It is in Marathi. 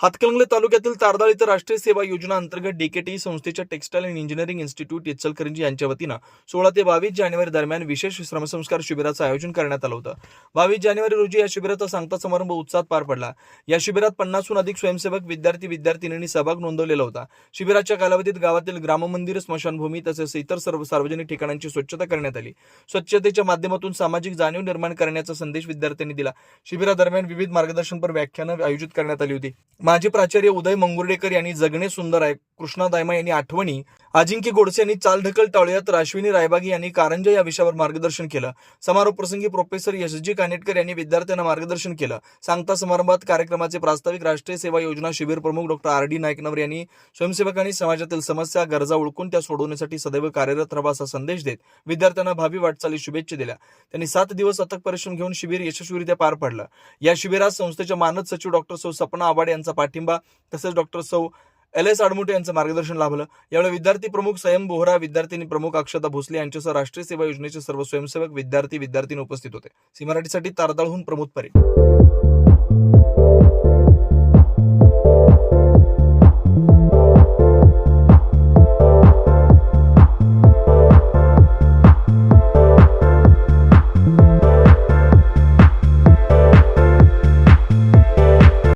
हातकणंगले तालुक्यातील तारदाळ इथं राष्ट्रीय सेवा योजना अंतर्गत डीकेटी संस्थेच्या textile and engineering institute Ichalkaranji यांच्या वतीनं सोळा ते बावीस जानेवारी दरम्यान विशेष श्रमसंस्कार शिबिराचं आयोजन करण्यात आलं होतं. बावीस जानेवारी रोजी या शिबिराचा सांगता समारंभ उत्साहात पार पडला. या शिबिरात पन्नासहून अधिक स्वयंसेवक विद्यार्थी विद्यार्थिनींनी सहभाग नोंदवलेला होता. शिबिराच्या कालावधीत गावातील ग्राममंदिर स्मशानभूमी तसेच इतर सर्व सार्वजनिक ठिकाणांची स्वच्छता करण्यात आली. स्वच्छतेच्या माध्यमातून सामाजिक जाणीव निर्माण करण्याचा संदेश विद्यार्थ्यांनी दिला. शिबिरादरम्यान विविध मार्गदर्शनपर व्याख्यानं आयोजित करण्यात आली होती. माजी प्राचार्य उदय मंगुर्डेकर यांनी जगणे सुंदर आहे. कृष्णा दायमा यांनी आठवणी अजिंक्य गोडसे यांनी चालढकल टाळूयात. राश्विनी रायबागी यांनी कारंजा या विषयावर मार्गदर्शन केलं. समारोप प्रसंगी प्रोफेसर एस जी कानेटकर यांनी विद्यार्थ्यांना मार्गदर्शन केलं. सांगता समारंभात कार्यक्रमाचे प्रास्ताविक राष्ट्रीय सेवा योजना शिबिर प्रमुख डॉक्टर आर डी नायकनवर यांनी स्वयंसेवकांनी समाजातील समस्या गरजा ओळखून त्या सोडवण्यासाठी सदैव कार्यरत राहावा असा संदेश देत विद्यार्थ्यांना भावी वाटचाली शुभेच्छा दिल्या. त्यांनी सात दिवस अथक परिश्रम घेऊन शिबिर यशस्वीरित्या पार पडलं. या शिबिरात संस्थेच्या मानद सचिव डॉक्टर सौ सपना आवाड यांचा पाठिंबा तसेच डॉक्टर सौ एल एस आडमुटे यांचं मार्गदर्शन लाभलं. यावेळी विद्यार्थी प्रमुख स्वयं बोहरा विद्यार्थिनी प्रमुख अक्षता भोसले यांच्यासह राष्ट्रीय सेवा योजनेचे सर्व स्वयंसेवक विद्यार्थी विद्यार्थिनी उपस्थित होते. सी मराठीसाठी तारदाळहून प्रमोद परे